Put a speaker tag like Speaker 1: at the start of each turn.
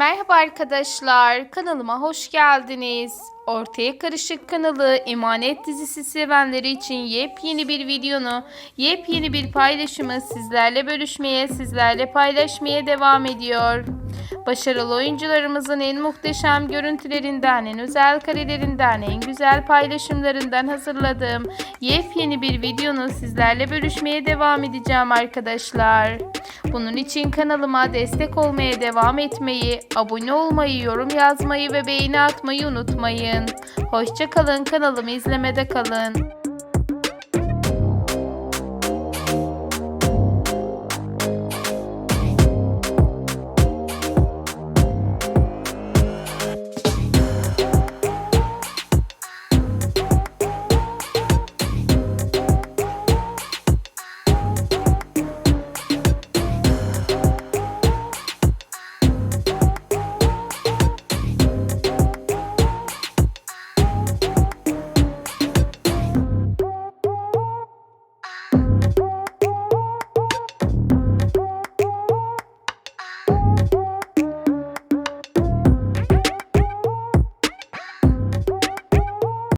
Speaker 1: Merhaba arkadaşlar, kanalıma hoş geldiniz. Ortaya Karışık kanalı Emanet dizisi sevenleri için yepyeni bir videonu, yepyeni bir paylaşımı sizlerle bölüşmeye, sizlerle paylaşmaya devam ediyor. Başarılı oyuncularımızın en muhteşem görüntülerinden, en özel karelerinden, en güzel paylaşımlarından hazırladığım yepyeni bir videonu sizlerle bölüşmeye devam edeceğim arkadaşlar. Bunun için kanalıma destek olmaya devam etmeyi, abone olmayı, yorum yazmayı ve beğeni atmayı unutmayın. Hoşçakalın kanalımı izlemede kalın.